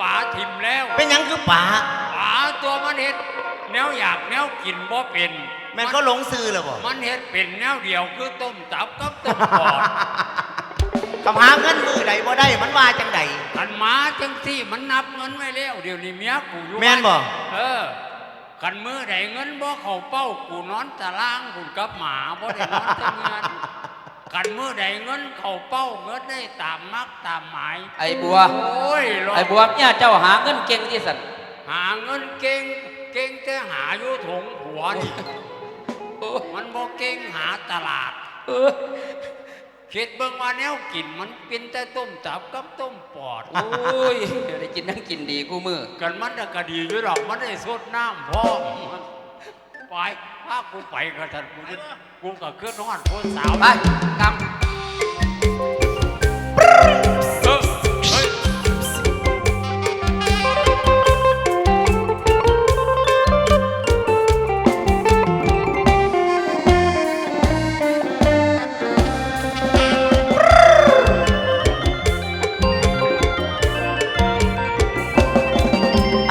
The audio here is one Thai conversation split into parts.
ป่าถิ่มแล้วเป็นหยังคือป่าป่าตัวมันเห็ดแนวอยากแนวกินบ่เป็น แม่นเขาหลงซื้อเหรอบ่มันเห็ดเป็นแนวเดียวคือต้มตับกับต้มปอด คำหาเงินมือใดบ่ได้มันว่าจังใดกันหมาจังสี่มันนับเงินไว้แล้วเดี๋ยวนี้เมียกูอยู่แม่นบ่ เออกันมือใดเงินบ่เข้าเป้ากูนอนตารางกูกับหมาบ่ได้นอนแต่เงิน กันมือใดเงินเข้าเป้าเงินได้ตามมักตามหมายไอ้บัว โอ้ยรไอ้บัวเนี่ยเจ้าหาเงินเก่งที่สันหาเงินเก่งเก่งแต่หาอยู่ถงหัวนี่โอ้มันบ่เก่งหาตลาดเออคิดเบิ่งว่าแนวกินมันเป็นแต่ต้มตับกับต้มปอดโอ้ยได้กินนั่งกินดีกูมือกันมันน่ะก็ดีอยู่หรอกมันได้สดน้ำพร้อมไปพากูไปกับท่านกูจะกูก็ขึ้นนอนโคนสาวไป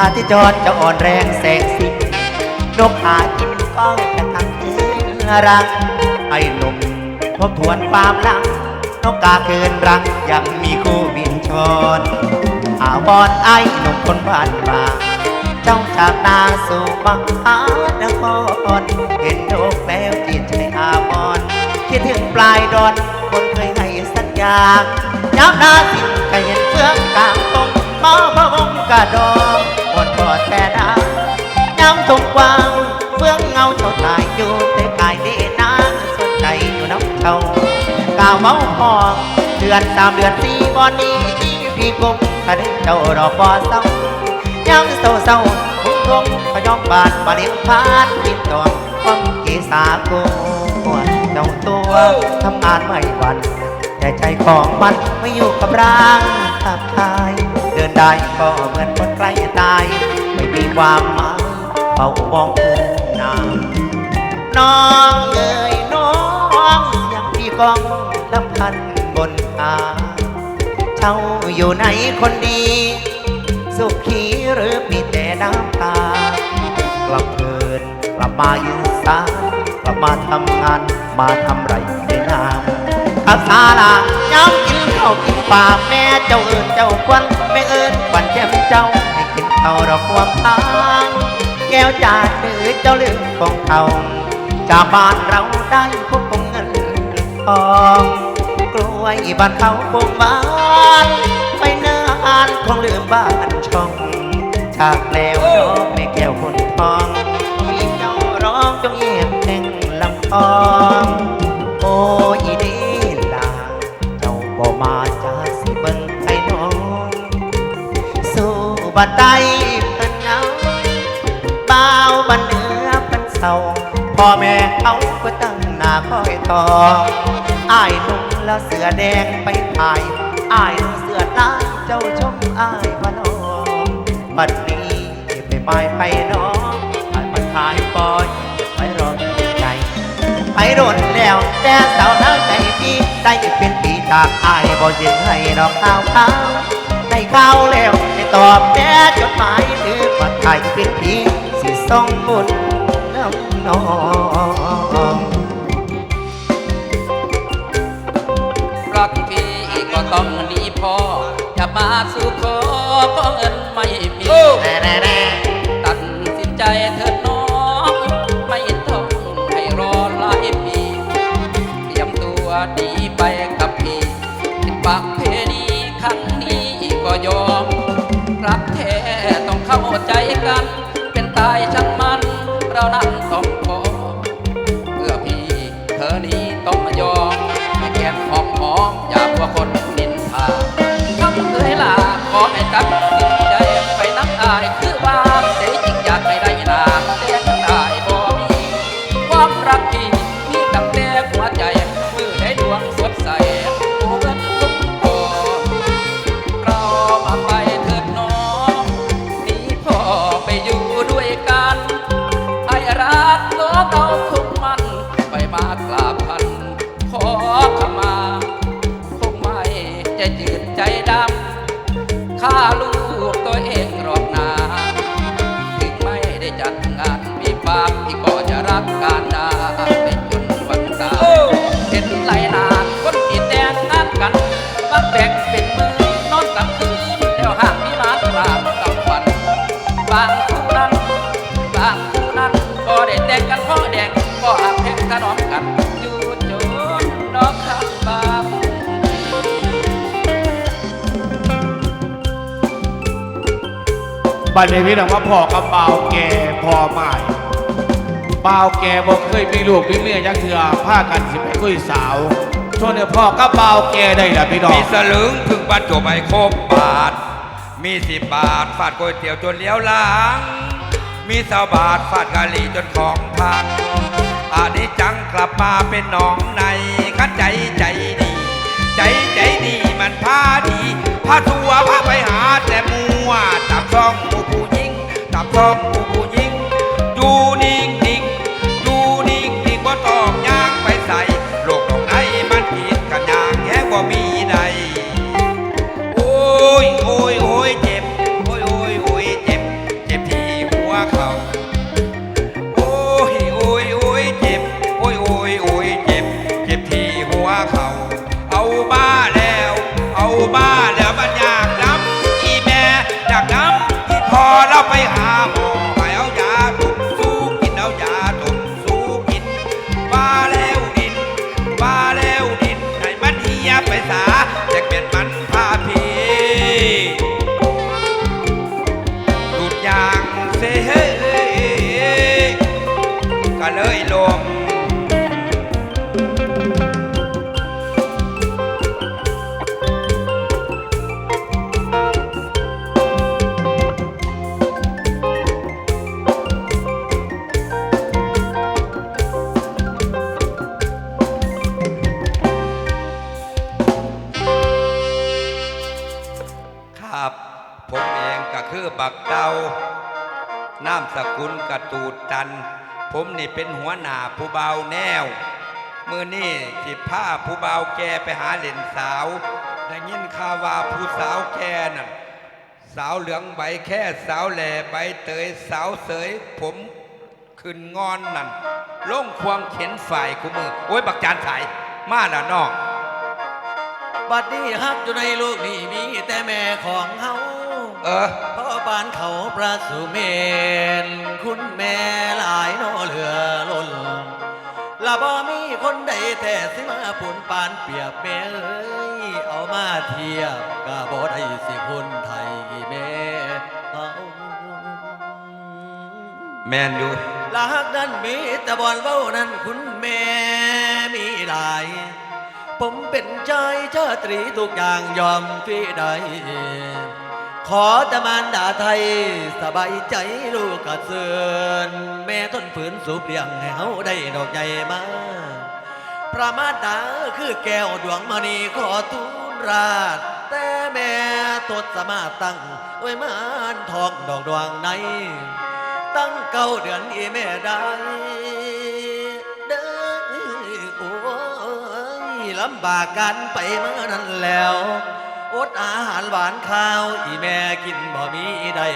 อาทิจรจะอ่อนแรงแสงสินกหากินก็จะทำเือรังไอ้หนุ่มทบทวนความหลัง นกกาเกินรังยังมีคู่บินชนอาวอนไอ้หนุ่มคนบ้านมาเจ้าจากนาสู่มหานครเห็นนกแล้วจิตใจอาวรณ์คิดถึงปลายดอนคนเคยให้สัญญาย้ำนาสิก็เห็นเฟืองกลางตรง มอพระวงกระดองหมดบ่แต่ดาย้ำตรงกว้างเฟืองเงาเจ้าตายอยู่แต่กายดีนางสนใจอยู่น้ำเจ้ากาวเมาหองเดือนสามเดือนสี่บอนนี้ที่พี่กงถ้าได้เจ้ารอบ่เศร้ายังเศร้าเศร้าคงคงขยอมบาดบาเลี้ยงพานปิดตองฟังกีสาโกเจ้าตัวทำงานไม่หวันแต่ใจของมันไม่อยู่กับร่างทับทายเดินได้ก็เหมือนคนใกล้ตาย ไม่มีความหมายเฝ้ามองทุ่งนาน้องเอ๋ยน้องยังพี่กองลำพันบนตาเช่าอยู่ไหนคนดี สุขีหรือมีแต่น้ำตากลับเกินกลับมายืนสานกลับมาทำงานมาทำไรในนาทักษาลาย้ำกินข้าวกินปลาแม่เจ้าเอิญเจ้าควัน แก้วจานหรือเจ้าลืมของเขาจากบ้านเราได้พบของเงินทองกล้วยบ้านเขาปลูกบ้านไปนานคงลืมบ้านช่องจากแล้วน้องไม่แก้วคนทองมีเจ้าร้องจงเยียบแห่งลำคองโอ้อีเดลาเจ้าบ่มาจะสิเบิ่งให้น้อง สู่บันได พ่อแม่เขาก็ตั้งหน้าคอยทองอ้ายนุ่มแล้วเสือแดงไปถ่ายอ้ายนุ่มเสือลายเจ้าชมอ้ายพะน้องบัดนี้ไปไปไปน้องอ้ายมันขายปอยไปรอใจไปโดนแล้วแต่สาวน้าใจพี่ได้เป็นปีจากอ้ายบ่ยินให้ดอกข้าวข้าวได้ข้าวแล้วได้ตอบแม่จดหมายหรือว่าไทยเป็นพี่สิส่งบุญ น้ำน้องำรักพี่ก็ต้องหนีพ่อ อย่ามาสู่ขอก็เงินไม่มีแน่แน่แน่ตัดสินใจเถิด บัดนี้พี่น้องว่าพ่อกับเบาแก่พ่อใหม่เบาแก่บ่เคยมีลูกมีเมียจักเถื่อพากันสิไปคุยสาวช่วงนี้พ่อกับเบาแก่ได้ละพี่น้องมีสลึงถึงบรรจบไปครบบาท มีสิบบาทฟาดก๋วยเตี๋ยวจนเลี้ยวหลัง มีสาวบาทฟาดกะหรี่จนของพังอันนี้จังกลับมาเป็นหน้องในขันใจใจดี ใจใจดีมันพา ดีพาทัวพาไปหาแต่มัวตับท้องหมูผู้หญิงตับท้องหมูผู้หญิงอยู่นิ่งามสกุลกระตูดตัน ผมนี่เป็นหัวหน้าผู้เบาวแนว มือนี่สิผ้าผู้เบาวแกไปหาเหล่นสาวได้ยินข่าวว่าผู้สาวแกนั่นสาวเหลืองใบแค่สาวแหล่ใบเตยสาวเสย ผมขึ้นงอนนั่นลงควงเข็นฝ่ายกูมือโอ้ยบักจานสายมาแล้วน้องบัดนี้ฮักอยู่ในโลกนี้มีแต่แม่ของเฮาเออพ่อ บานเขาประสุเมน คุณแม่หลายโนอเหลือล้นละบ่มีคนใดแต่สิมาปุนปานเปรียบแม่เอ้ยเอามาเทียบก็บ่ได้สิคนไทยแม่เอาแมนอยู่ละฮักนั้นมีแต่บอนเว้านั้นคุณแม่มีหลาย ผมเป็นชายชาตรีทุกอย่างยอมฟีได้ ขอแต่มารดาไทย สบายใจลูกกระเสือนแม่ทนฝืนสูบเลี้ยงให้เฮาได้ดอกใหญ่มาพระมาดาคือแก้วดวงมณีขอทูลราชแต่แม่ตดสมาตั้งไว้มานทองดอกดวงใน ตั้งเก้าเดือนอีแม่ได้เด้อโอ้ยลำบากกันไปมานั้นแล้ว อดอาหารหวานข้าว อีแม่กินบ่มีได้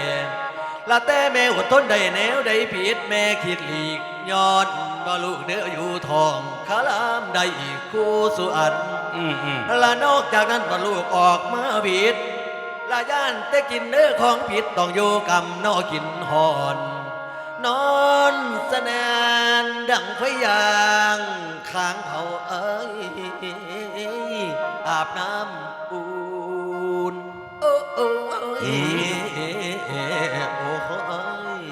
ละแต่แม่อดทนได้แนวได้ผิดแม่คิดหลีกย้อนบ่ลูกเด้ออยู่ทองคาลามได้อีกคู่สุอันอืมอืมและนอกจากนั้นบ่ลูกออกมาผิดละย่านแต่กินเนื้อของผิดต้องอยู่กำนอกินหอน นอนสนานดังไฟยางค้างเผาเอ้ยอาบน้ำอุ่น โอ้โอ้ยโอ้โอ้ย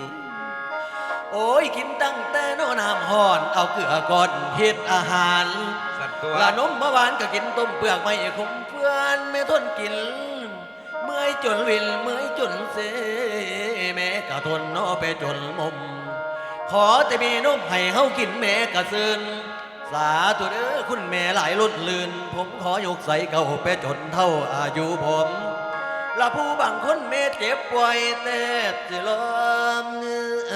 โอ้ยกินตั้งแต่นอน้ำห่อน เอาเกลือก่อนเฮ็ดอาหารสัตว์ตัวละนมเมื่อวานก็กินต้มเปลือกไม่คมเพื่อนไม่ทนกิน เมื่อยจนวินเมื่อยจนเสแม่ก็ทนนอไปจนมุม ขอแต่มีนมให้เฮากินแม่ก็ซึนสาธุเด้อคุณแม่หลายลุ่นลืน ผมขอยกใส่เก่าไปจนเท่าอายุผม ละผู้บางคนเมเจ็บป่วยแต่สิลมเอ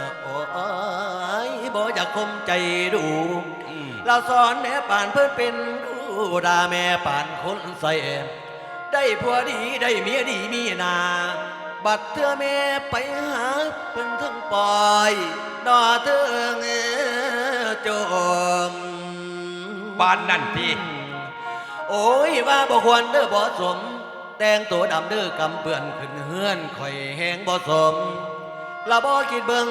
อโอ้ยบ่อยากคมใจดูเราสอนแม่ป่านเพื่อเป็นผู้ด่าแม่ป่านคนใส่ได้ผัวดีได้เมียดีมีนา บัดเธอแม่ไปหาเพิ่นทั้งปอยดอเธอเงจมบ้านนั่นที่ โอ้ยว่าบ่ควรเด้อบ่สม แต่งตัวดำเด้อกำเปื่อนขึ้นเฮือนข่อยแหงบ่สมละบ่คิดเบิง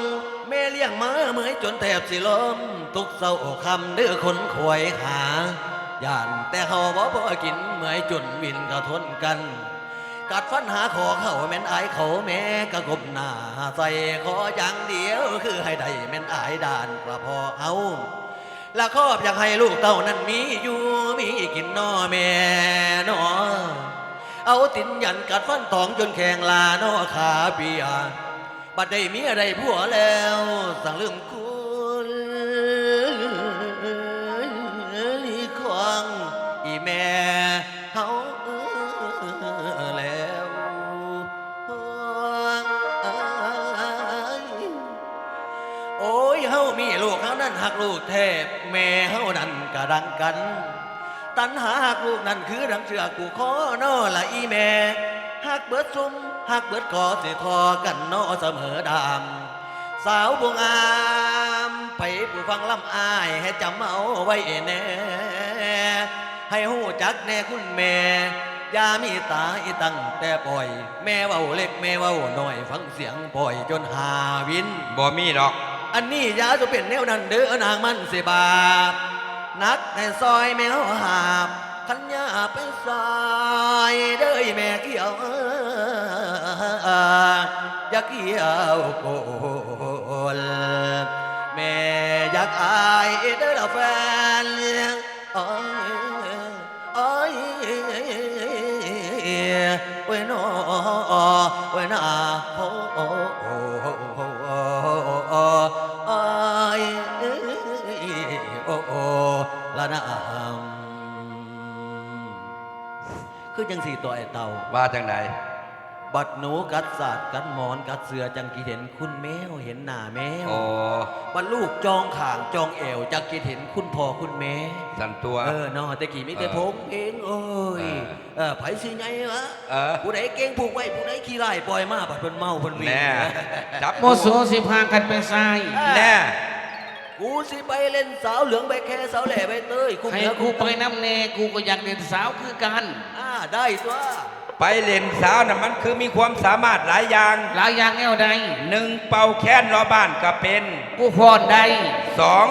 แม่เลี้ยงมาเมื่อยจนแทบสิล้มทุกเศร้าคำเด้อคนขวยหาย่านแต่เขาบ่พอกินเมื่อยจนวินกระทนกัน กัดฟันหาขอเขาแม่นอายเขาแม่กระกบหน้าใส่ขออย่างเดียวคือให้ได้แม่นอายด่านกระพอเอา ละครอบอยากให้ลูกเต้านั้นมีอยู่มีกินนอแม่นอเอาตินยันกัดฟันตองจนแข็งลานอขาเปียบัดได้มีอะไรผัวแล้วสั่งเรื่องคุ นั้นหักลูกแทบแม่เฮานั้นกระดังกัน ตันหาหักลูกนั่นคือดังเสือกูขอนอละอีแม่หักเบิดซุ่มหักเบิดคอสิทอกันนอเสมอดามสาวบวงอามไปผู้ฟังลำอายให้จำเอาไว้แน่ให้หูจักแน่คุณแม่ยามีตาอีตั้งแต่ปล่อย แม่เว้าเล็กแม่เว้าน้อย ฟังเสียงปล่อยจนหาวินบ่มีดอก อันนี้ยาจะเป็นแนวนั้นเด้อนางมันสิบาปนักให้ซอยแมวหาบขันยาไปซอยเด้อแม่เกี่ยวอยากเกี่ยวโกนแม่อยากอายเด้อแฟนอ้ยอ้ยโอ้ยนอโอ้ยนา จังสีตัวไอเต่าว่าจังใดบัดหนูกัดสาดกัดหมอนกัดเสือจังกีเห็นคุณแมวเห็นหน้าแมวโอ้บัดลูกจองข่างจองเอวจังกีเห็นคุณพ่อคุณแม่สันตัว เออเนอแต่กี่มิแต่เออผมเองเอ้ยเออเออไผสิไงวะเออผู้ใดเก่งผูกไว้ผู้ใดขี้ไล่ปล่อยมาบัดเพิ่นเมาเพิ่นวิ่งแน่จับโมโสสิพากันไปทรายแน่ กูสิไปเล่นสาวเหลืองใบแค่สาวแหล่ใบเตยคุมให้เหนือกูไปน้ำแน่กูก็อยากเด่นสาวคือกันอ่าได้ตัวไปเล่นสาวน่ะมันคือมีความสามารถหลายอย่าง หลายอย่างแนวใดหนึ่งเป่าแค้นรอบ้านก็เป็นกูพรได้สอง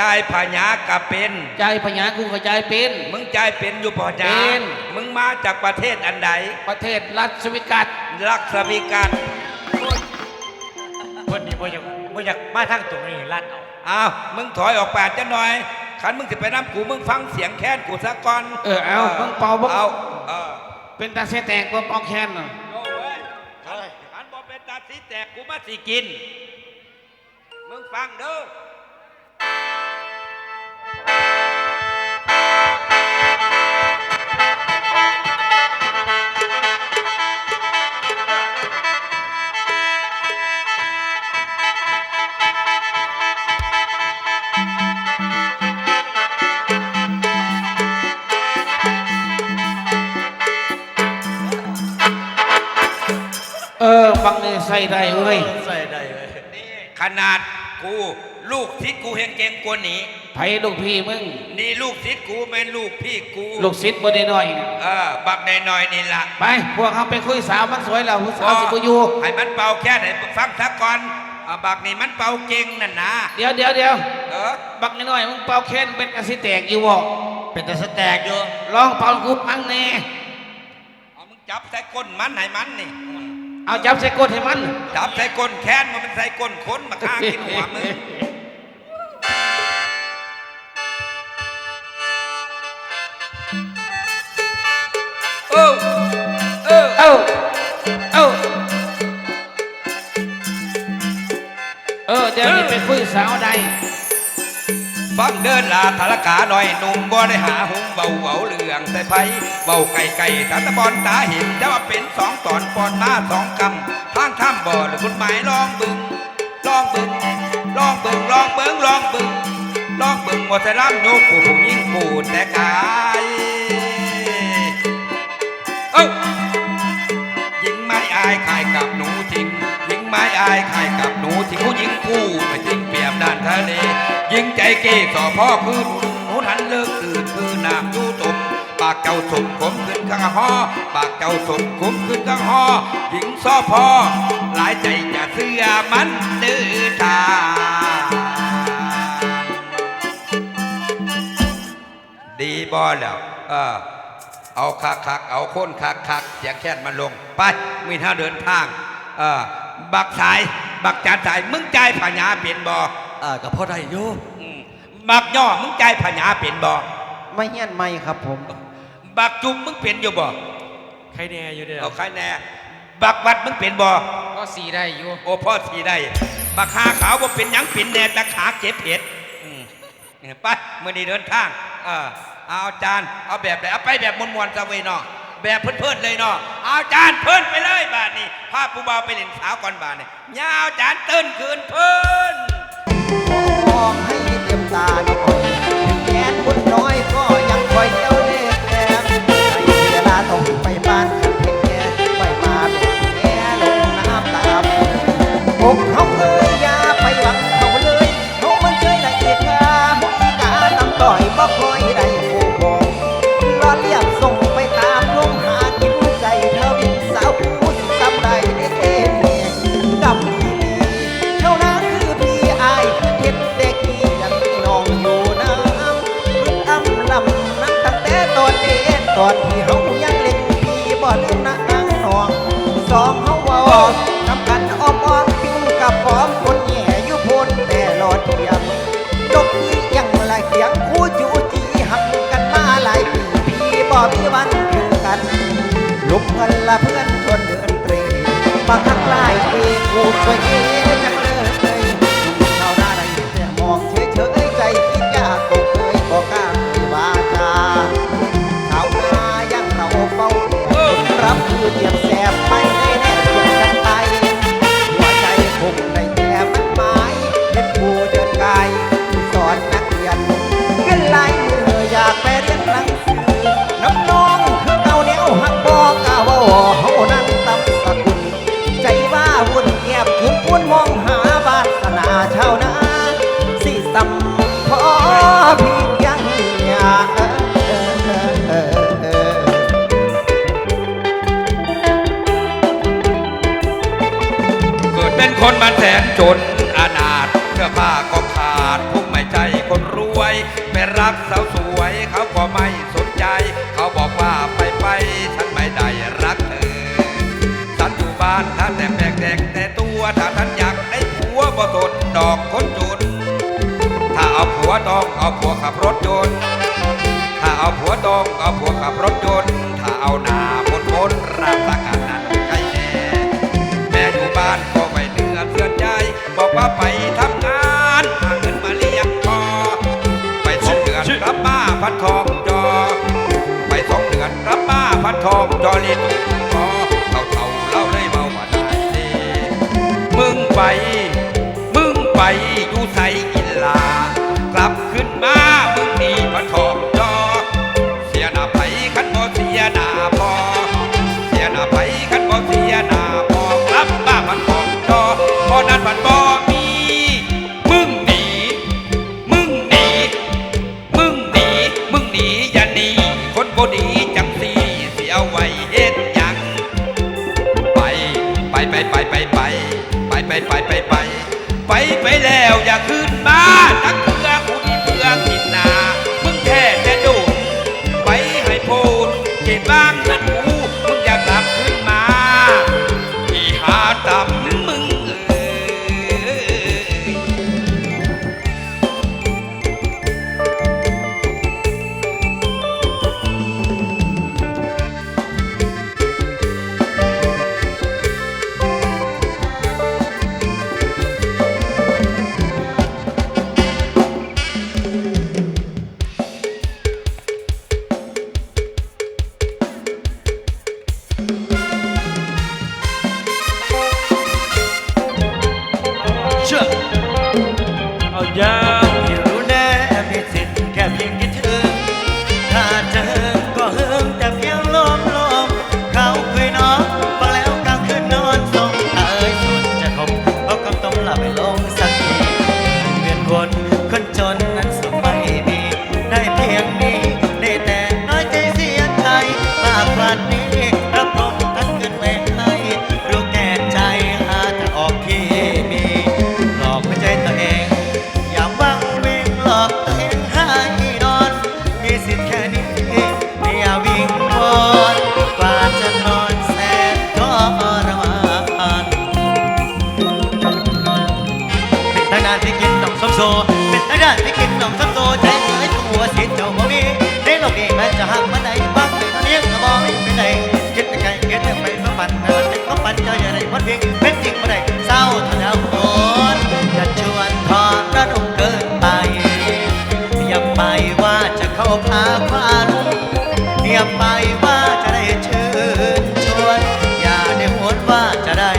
จ่ายผาญาก็เป็นใจพญากูก็ใจเป็น มึงจ่ายเป็นอยู่พอจ้าเป็นมึงมาจากประเทศอันใดประเทศรัฐสวิกัตลักษวิกันเพิ่นนี่บ่อยากบ่อยากมาทางตรงนี้ลั่นเอา อ้าวมึงถอยออกไปจะหน่อยขันมึงจะไปน้ำกูมึงฟังเสียงแค้นกูซะก่อนเออเอามึงเป่าบ่เอาเออเป็นตาเสแตกบ่เป่าแค้นน่ะโอ้เว้ยขันขันบอเป็นตาสีแตกกูมาสิกิน มึงฟังเด้อ เออบังนี่ใส่ได้เว้ยใส่ได้เลยนี่ขนาดกูลูกทิศกูเฮงเก่งกว่านี้ไผลูกพี่มึง นี่ลูกทิศกูเป็นลูกพี่กู ลูกศิษย์บ่ได้น้อยเออบักหน่อยๆนี่ล่ะไปพวกเขาไปคุยสาวมันสวยแล้วผู้สาวสิบ่อยู่ให้มันเป่าแค่ไหนฟังทักก่อนอ่าบักนี่มันเป่าเก่งนั่นนะเดี๋ยวเดี๋ยวเดี๋ยวเออบักน้อยๆมึงเป่าแค้นเป็นอาสิแตกอยู่บ่เป็นแต่สแตกอยู่ลองเป่ากูฟังแน่เอามึงจับใส่ก้นมันให้มันนี่ เอาจับใส่กดให้มันจับใส่ก้นแค้นมันเป็นใส่ก้นคนมาฆ่ากินหัวมึงเออเออเอ้าเอ้าเออเดี๋ยวนี้ไปคุยสาวใด ฟังเดินลาทารกาหน่อยหนุ่มบ่ได้หาหุงเบาเบาเหลืองใส่ไผเบาไก่ไก่ตาตะบอลตาเห็นจะว่าเป็นสองตอนปอนมาสองคำทางข้ามบ่อหรือคุณหมายลองบึงลองบึงลองบึงลองเบิ้งลองบึงลองบึงว่าจะร่ำยกผู้ยิ่งปูดแต่กายเอ้ยิงไม้อายขายกับหนูทิ้งยิงไม้อายขายกับหนูทิ้งผู้หญิงกู้ไปทิ้งเปรียบ ด้านทะเลยิงใจเก้ต่อพ่อคือหนูหนูหันเลิกตื่นคือน้ำอยู่มปากเจ้าสุกผมขึ้นข้างหอปากเจ้าสุกผมขึ้นข้างหอหญิงซอพ่อหลายใจจะเสื้อมันดื้อทาดีบ่แล้วเออเอาคักคักเอาค้นคักคักๆอย่าแค่นมันลง ไปมีท่าเดินทาง เออบักสาย บักจานสาย มึงใจผาญาเป็นบ่ อ่ากับพ่อได้โยอืมบักย่อมึงใจายผาญาเป็นบ่ไม่เฮี้ยนไม่ครับผม บักจุ่มมึงเป็นอยู่บ่ใครแน่อยู่เด้อเอาใครแน่บักวัดมึงเป็นบ่ก็สีได้อยู่โอ้พ่อสีได้ บักขาขาวบ่เป็นหยังเป็นแน่แต่ขาเจ็บเผ็ดอืมไปมื่อนี้เดินทางเออเอาจานเอาแบบไหนเอาไปแบบมวนๆซะเว้ยเนาะแบบเพิ่นๆเลยเนาะเอาจานเพิ่นไปเลยบาทนี้พาผู้บ่าวไปเล่นสาวก่อนบาทนี้ยาวจานตื่นคืนเพิ่นม องให้เต็มตาหน่อยแขนบุญน้อยก็ยังคอยเจ้าเล่ห์แอบในเวลาต้องไปบ้านเพียงแค่ไปมาลงแง่ลงน้ำตาอกเขาเอ้ยยาไปหวังเขาเลยเขามันเคยละเอียดกาหุกกาตำต่อยบ่คอยได้ผู้บอกรอเรียบส่ง ตอนที่เฮายังเล็กพี่บ่ลืมนะนางนองสองเฮาเว้าทำกันอ้อมอ้อมปิ้งกับพร้อมคนแย่อยู่พ้นแต่รอเทียมจกอียังละเขียงคู่จูจีหักกันมาหลายปีพี่บ่มีวันคือกันลุกเงินละเพื่อนชวนเดินเตรีมาทักลายเองกูสวยเอง ยบแสบไม่ ว่าไปทำงานหาเงินมาเลี้ยงพ่อไปสองเดือนรับมาพัดทองจอ ไปสองเดือนรับมาพัดทองจอเรียนพอเท่าเท่าเล่าเลยเมาว่าได้ดีมึงไป มึงไปอยู่ใส่ กินบ้าง ว่าจะได้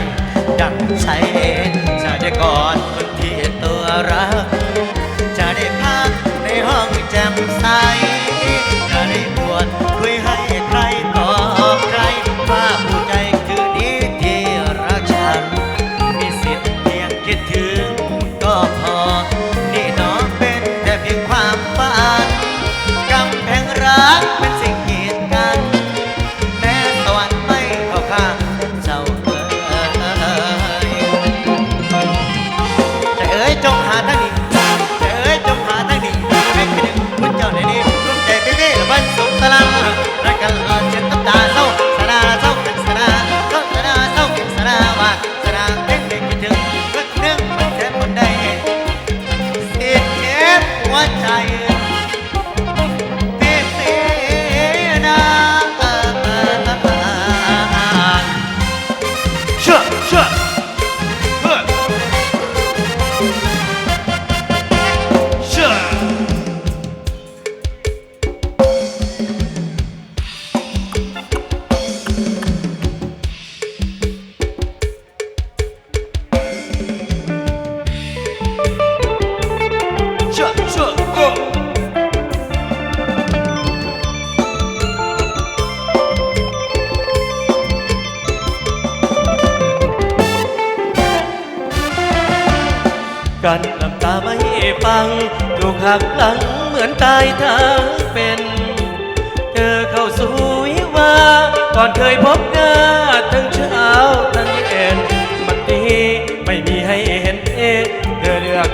ดังใจจะได้ก่อน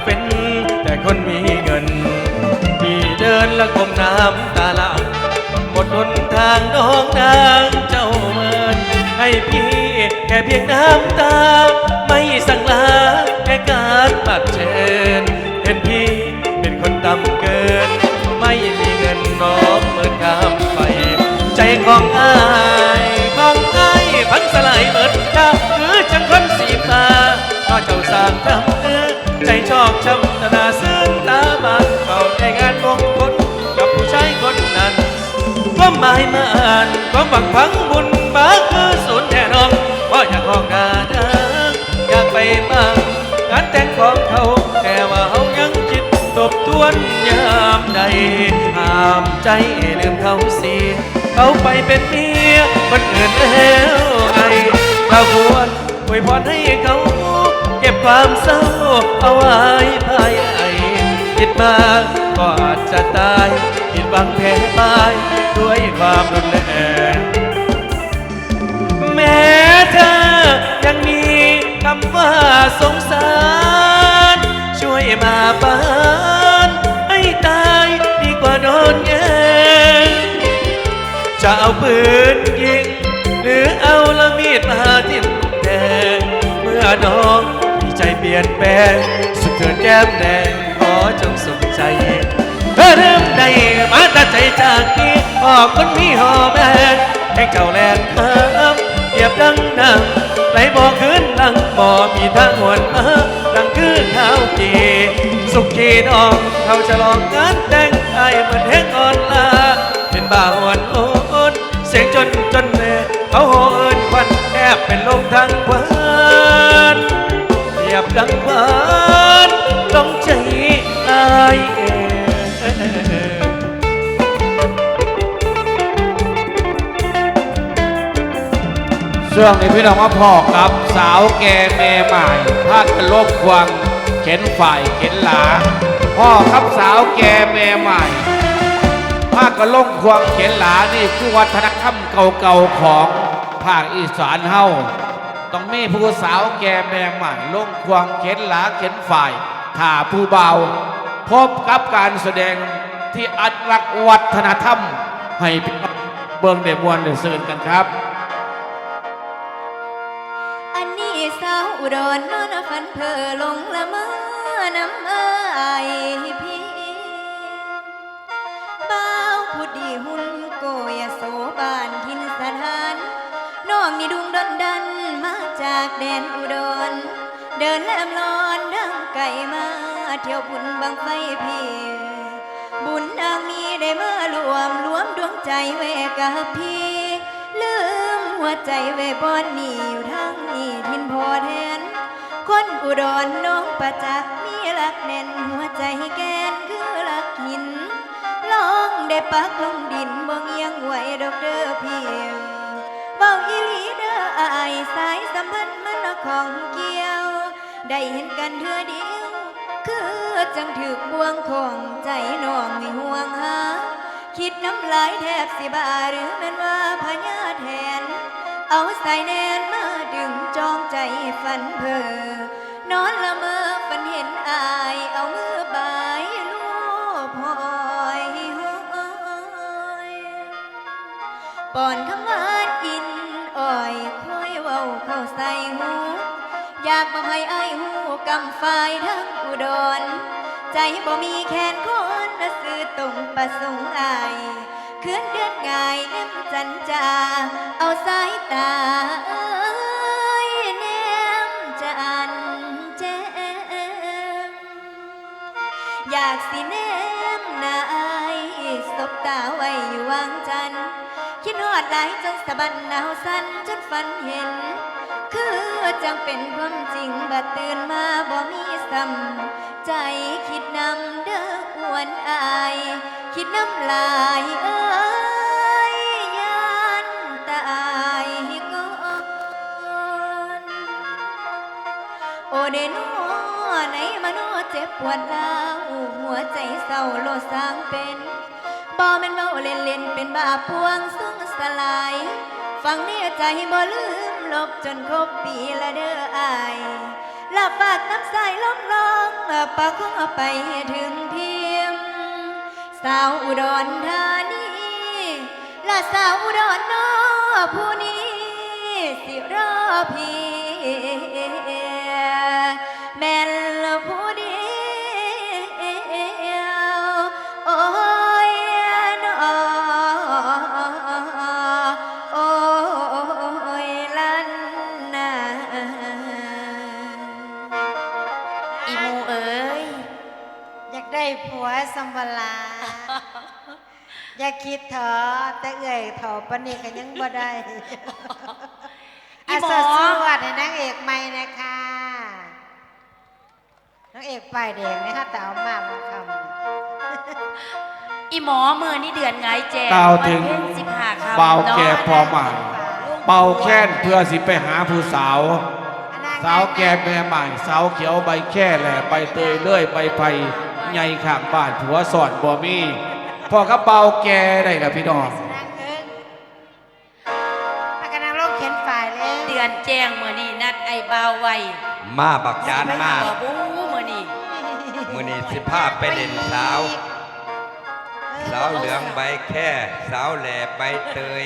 เธอเลือกเป็นแต่คนมีเงิน ที่เดินและก้มน้ำตาลังหมดหนทางน้องนางเจ้าเมิน ให้พี่แค่เพียงน้ำตา ไม่สั่งลาแค่การปัดเชิญเห็นพี่เป็นคนต่ำเกิน ไม่มีเงินน้องเหมือนข้ามไป ใจของอาย ใจชอบช้ำตาหนาซึ้งตาบานเขาในงานมงคลกับผู้ชายคนนั้นความหมายมาอ่านความหวังพังบุญบาคือศูนย์แน่นอนเพราะอยากของดาดังอยากไปบ้างงานแต่งของเขาแต่ว่าเขายังคิดทบทวนยามใดหามใจลืมเขาเสียเขาไปเป็นเมียคนอื่นแล้วไงเราควรอวยพรให้เขา ก็บความเศร้าเอาไว้ภายในคิดมากก็อาจจะตายผิดหวังแพ้ไปด้วยความรุนแรงแม้เธอยังมีคำว่าสงสาร ช่วยมาปานให้ตายดีกว่าโดนแย่งจะเอาปืนยิง หรือเอาละมีดมาทิ่มแทงเมื่อน้อง ลี่ยนแปลงสุดเกินแก้มแดงขอจงสนใจเธอเริ่มได้มาตัดใจจากนี้ออกคนมีหอแบงแห่งเจ้าแลนเอิมเหยียบดังดังไหลบ่อขึ้นลังบ่มีทางหวนมาดังคือข้าวกีสุกีดองเขาจะลองงานแต่งไอ้เหมือนแห้งอ่อนลาเป็นบ่าวน วงนี้พี่น้องมาพอกับ สาวแกแม่ใหม่ภาคกันลบควงเข็นฝ่ายเข็นหลา พ่อครับสาวแกแม่ใหม่ภาคกันลบควงเข็นหลานี่คือวัฒนธรรมเก่าๆของภาคอีสานเฮาต้องมีผู้สาวแก่แม่ใหม่ลงควงเข็นหลาเข็นฝ่ายถ่าผู้เบา พบกับการแสดงที่อัตลักษณ์วัฒนธรรม ให้พี่เบิ่งเดมวนเดเซินกันครับ อุดรนอนฝันเพอลงละเมอน้ำเอ้ยพี่บ่าวผู้ดีหุ่นโกยโสบานทินสถาน น้องนี่ดุงดนดันมาจากแดนอุดร เดินแลมลอนดังไก่มาเที่ยวบุญบังไฟพี่บุญนางมีได้มารวมรวมดวงใจไว้กับพี่ ลืมหัวใจไว้บอนนี่อยู่ทางนี้ทินพอแทน คนอุดรน้องประจักษ์มีรักแน่นหัวใจแกนคือรักหินลองได้ปักลงดินบ่เงียงไหวดอกเด้อเพียงเบาอีหลีเด้ออายสายสัมพันธ์มันละของเกี่ยว ได้เห็นกันเธอเดียว คือจังถือบ่วงของใจน้องให้ห่วงหาคิดน้ำลายแทบสิบาหรือแม่นว่าพญาแท เอาใส่แนนมาดึงจองใจฝันเพอนอนละเมอฝันเห็นอาย เอามือบายลูบหอยหอยปอนคำว่าอินอ่อยคอยเว้าเข้าใส่หู อยากบอกให้อายหูกำฝ่ายทั้งอุดร ใจบ่มีแขนคนละสื่อตรงประสงค์อาย คืนเดือนง่ายเน้มจันจา เอาสายตาเอ้ยแนมจันแจ้งอยากสิแนมนายสบตาไว้อยู่วางจัน คิดฮอดหลายจนสะบันหนาวสั่นจนฝันเห็น คือจังเป็นความจริงบัดตื่นมาบ่มีซ้ำใจคิดนำเด้ออวนอาย คิดน้ำลายเอ้ยยานตายก่อนโอเดโนในมโนเจ็บปวดร้าวหัวใจเศร้าโลดสร้างเป็นบ่แม่นเมาเล่นเล่นเป็นบาปพวงสุงสลาย ฟังเนี่ยใจบ่ลืมลบจนครบปีละเด้ออายลาฝากน้ำใสล้องลองปากของเอาไปถึงพียง สาวอุดรธานีและสาวอุดรนอผู้นี้ สิรอพี่แม่ละผู้เดียวโอ้ยนอโอ้ยลันนาอีมูเอ๋ย ได้ผัวสัมบลา อย่าคิดเถอะแต่เอ่ยเถอะปานนี้ก็ยังบ่ได้อีอาหมอสาสวัสดีนางเอกใหม่นะคะนางเอกป้ายแดงนะคะแต่เอามามาคอีหมอมือนี่เดือนไงแจกล่าวถึงวันเพ็ญสิบห้าคำเบาเนาะแก่พอหมายเบาแค้นเพื่อสิไปหาผู้สาวำสาวแก่แม่ใหม่สาวเขียวใบแค่แหล่ใบเตยเลื่อยใบไผ่ ใหญ่ข้างบ้านผัวสอนบ่มีพ่อกับเบาแก่ได้ละพี่น้องนางเอิงพากันนางโลกเขียนฝ่ายเลยเดือนแจ้งมือนี่นัดไอ้เบาไว้มาบักจานมาบ่บูมือนี่มือนี้สิภาพไปเด่นสาว สาวเหลืองใบแค่ สาวแหล่ใบเตย